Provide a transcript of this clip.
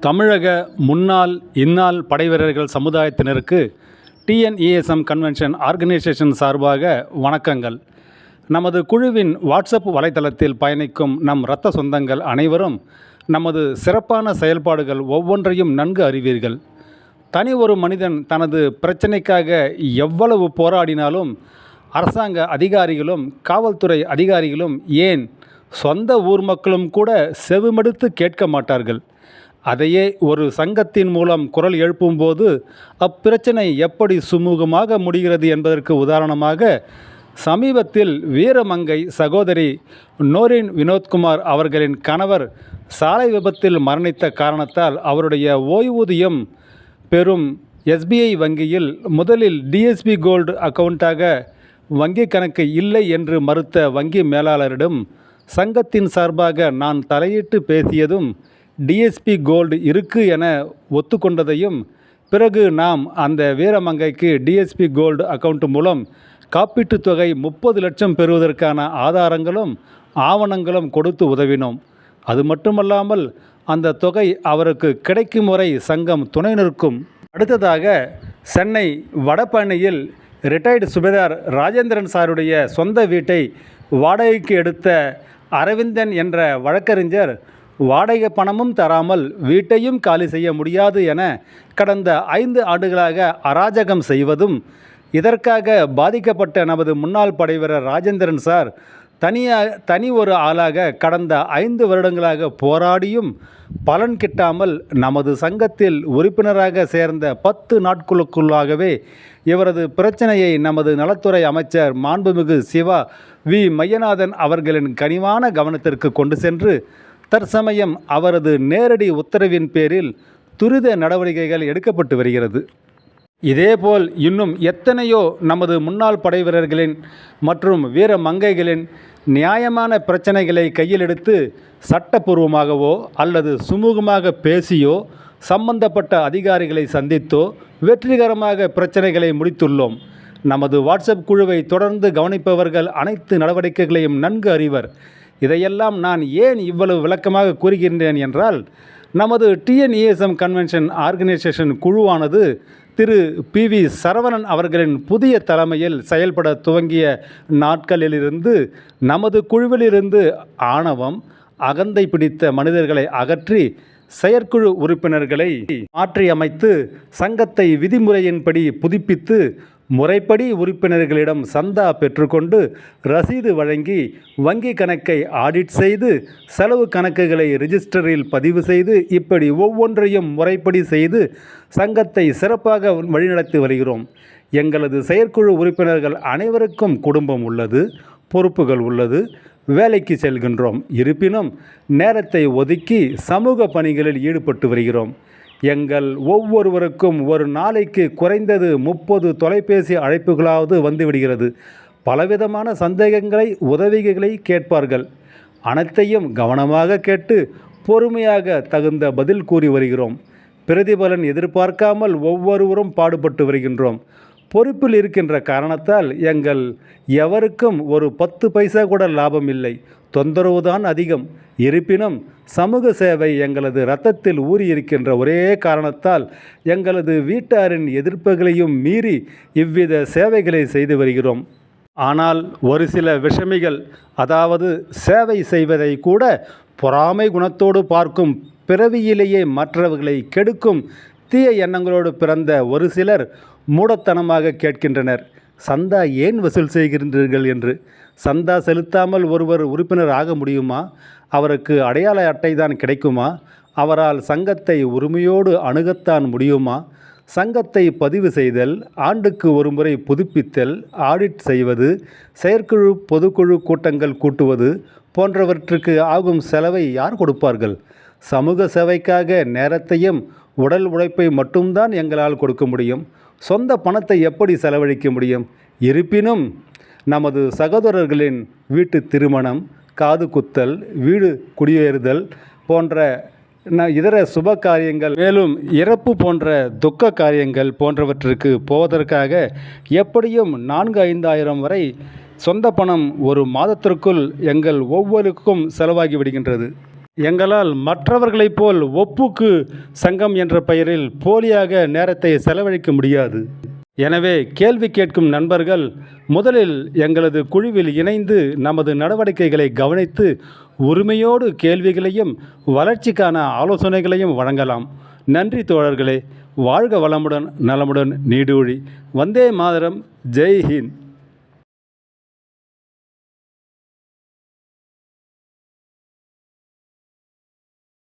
தமிழக முன்னாள் இந்நாள் படைவீரர்கள் சமுதாயத்தினருக்கு டிஎன்இஎஸ்எம் கன்வென்ஷன் ஆர்கனைசேஷன் சார்பாக வணக்கங்கள். நமது குழுவின் வாட்ஸ்அப் வலைத்தளத்தில் பயணிக்கும் நம் இரத்த சொந்தங்கள் அனைவரும் நமது சிறப்பான செயல்பாடுகள் ஒவ்வொன்றையும் நன்கு அறிவீர்கள். தனி ஒரு மனிதன் தனது பிரச்சனைக்காக எவ்வளவு போராடினாலும் அரசாங்க அதிகாரிகளும் காவல்துறை அதிகாரிகளும் ஏன் சொந்த ஊர் மக்களும் கூட செவிமடுத்து கேட்க மாட்டார்கள். அதையே ஒரு சங்கத்தின் மூலம் குரல் எழுப்பும்போது அப்பிரச்சனை எப்படி சுமூகமாக முடிகிறது என்பதற்கு உதாரணமாக சமீபத்தில் வீரமங்கை சகோதரி நோரின் வினோத்குமார் அவர்களின் கணவர் சாலை விபத்தில் மரணித்த காரணத்தால் அவருடைய ஓய்வூதியம் பெறும் எஸ்பிஐ வங்கியில் முதலில் டிஎஸ்பி கோல்டு அக்கவுண்ட்டாக வங்கி கணக்கு இல்லை என்று மறுத்த வங்கி மேலாளரிடம் சங்கத்தின் சார்பாக நான் தலையிட்டு பேசியதும் டிஎஸ்பி கோல்டு இருக்கு என ஒத்துக்கொண்டதையும் பிறகு நாம் அந்த வீரமங்கைக்கு டிஎஸ்பி கோல்டு அக்கவுண்ட் மூலம் காப்பீட்டுத் தொகை முப்பது லட்சம் பெறுவதற்கான ஆதாரங்களும் ஆவணங்களும் கொடுத்து உதவினோம். அது மட்டுமல்லாமல் அந்த தொகை அவருக்கு கிடைக்கும் வரை சங்கம் துணை நிற்கும். அடுத்ததாக சென்னை வடபழனியில் ரிட்டையர்டு சுபேதார் ராஜேந்திரன் சாருடைய சொந்த வீட்டை வாடகைக்கு எடுத்த அரவிந்தன் என்ற வழக்கறிஞர் வாடகை பணமும் தராமல் வீட்டையும் காலி செய்ய முடியாது என கடந்த ஐந்து ஆண்டுகளாக அராஜகம் செய்வதும் இதற்காக பாதிக்கப்பட்ட நமது முன்னாள் படைவீரர் ராஜேந்திரன் சார் தனியாக தனி ஒரு ஆளாக கடந்த ஐந்து வருடங்களாக போராடியும் பலன் கிட்டாமல் நமது சங்கத்தில் உறுப்பினராக சேர்ந்த பத்து நாட்களுக்குள்ளாகவே இவரது பிரச்சனையை நமது நலத்துறை அமைச்சர் மாண்புமிகு சிவா வி. மையநாதன் அவர்களின் கனிவான கவனத்திற்கு கொண்டு சென்று தற்சமயம் அவரது நேரடி உத்தரவின் பேரில் துரித நடவடிக்கைகள் எடுக்கப்பட்டு வருகிறது. இதேபோல் இன்னும் எத்தனையோ நமது முன்னாள் படைவீரர்களின் மற்றும் வீர மங்கைகளின் நியாயமான பிரச்சனைகளை கையில் எடுத்து சட்டப்பூர்வமாகவோ அல்லது சுமூகமாக பேசியோ சம்பந்தப்பட்ட அதிகாரிகளை சந்தித்தோ வெற்றிகரமாக பிரச்சனைகளை முடித்துள்ளோம். நமது வாட்ஸ்அப் குழுவை தொடர்ந்து கவனிப்பவர்கள் அனைத்து நடவடிக்கைகளையும் நன்கு அறிவர். இதையெல்லாம் நான் ஏன் இவ்வளவு விளக்கமாக கூறுகின்றேன் என்றால் நமது டிஎன்இஎஸ்எம் கன்வென்ஷன் ஆர்கனைசேஷன் குழுவானது திரு பி வி சரவணன் அவர்களின் புதிய தலைமையில் செயல்பட துவங்கிய நாட்களிலிருந்து நமது குழுவிலிருந்து ஆணவம் அகந்தை பிடித்த மனிதர்களை அகற்றி செயற்குழு உறுப்பினர்களை மாற்றியமைத்து சங்கத்தை விதிமுறையின்படி புதுப்பித்து முறைப்படி உறுப்பினர்களிடம் சந்தா பெற்றுக்கொண்டு ரசீது வழங்கி வங்கி கணக்கை ஆடிட் செய்து செலவு கணக்குகளை ரிஜிஸ்டரில் பதிவு செய்து இப்படி ஒவ்வொன்றையும் முறைப்படி செய்து சங்கத்தை சிறப்பாக வழிநடத்தி வருகிறோம். எங்களது செயற்குழு உறுப்பினர்கள் அனைவருக்கும் குடும்பம் உள்ளது பொறுப்புகள் உள்ளது வேலைக்கு செல்கின்றோம். இருப்பினும் நேரத்தை ஒதுக்கி சமூக பணிகளில் ஈடுபட்டு வருகிறோம். எங்கள் ஒவ்வொருவருக்கும் ஒரு நாளைக்கு குறைந்தது முப்பது தொலைபேசி அழைப்புகளாவது வந்துவிடுகிறது. பலவிதமான சந்தேகங்களை உதவிகளை கேட்பார்கள். அனைத்தையும் கவனமாக கேட்டு பொறுமையாக தகுந்த பதில் கூறி வருகிறோம். பிரதிபலன் எதிர்பார்க்காமல் ஒவ்வொருவரும் பாடுபட்டு வருகின்றோம். பொறுப்பில் இருக்கின்ற காரணத்தால் எங்கள் எவருக்கும் ஒரு பத்து பைசா கூட லாபம் இல்லை. தொந்தரவு தான் அதிகம். இருப்பினும் சமூக சேவை எங்களது இரத்தத்தில் ஊறியிருக்கின்ற ஒரே காரணத்தால் எங்களது வீட்டாரின் எதிர்ப்புகளையும் மீறி இவ்வித சேவைகளை செய்து வருகிறோம். ஆனால் ஒரு சில விஷமிகள் அதாவது சேவை செய்வதை கூட பொறாமை குணத்தோடு பார்க்கும் பிறவியிலேயே மற்றவர்களை கெடுக்கும் தீய எண்ணங்களோடு பிறந்த ஒரு சிலர் மூடத்தனமாக கேட்கின்றனர். சந்தா ஏன் வசூல் செய்கின்றீர்கள் என்று? சந்தா செலுத்தாமல் ஒருவர் உறுப்பினர் ஆக முடியுமா? அவருக்கு அடையாள அட்டை தான் கிடைக்குமா? அவரால் சங்கத்தை உரிமையோடு அணுகத்தான் முடியுமா? சங்கத்தை பதிவு செய்தல் ஆண்டுக்கு ஒரு முறை புதுப்பித்தல் ஆடிட் செய்வது செயற்குழு பொதுக்குழு கூட்டங்கள் கூட்டுவது போன்றவற்றுக்கு ஆகும் செலவை யார் கொடுப்பார்கள்? சமூக சேவைக்காக நேரத்தையும் உடல் உழைப்பை மட்டும்தான் எங்களால் கொடுக்க முடியும். சொந்த பணத்தை எப்படி செலவழிக்க முடியும்? இருப்பினும் நமது சகோதரர்களின் வீட்டு திருமணம் காது குத்தல் வீடு குடியேறுதல் போன்ற ந- இதர சுப காரியங்கள் மேலும் இறப்பு போன்ற துக்க காரியங்கள் போன்றவற்றிற்கு போவதற்காக எப்படியும் நான்கு ஐந்தாயிரம் வரை சொந்த பணம் ஒரு மாதத்திற்குள் எங்கள் ஒவ்வொருக்கும் செலவாகி விடுகின்றது. எங்களால் மற்றவர்களைப் போல் ஒப்புக்கு சங்கம் என்ற பெயரில் போலியாக நேரத்தை செலவழிக்க முடியாது. எனவே கேள்வி கேட்கும் நண்பர்கள் முதலில் எங்களது குழுவில் இணைந்து நமது நடவடிக்கைகளை கவனித்து உரிமையோடு கேள்விகளையும் வளர்ச்சிக்கான ஆலோசனைகளையும் வழங்கலாம். நன்றி தோழர்களே. வாழ்க வளமுடன் நலமுடன் நீடூழி. வந்தே மாதரம். ஜெய் ஹிந்த்.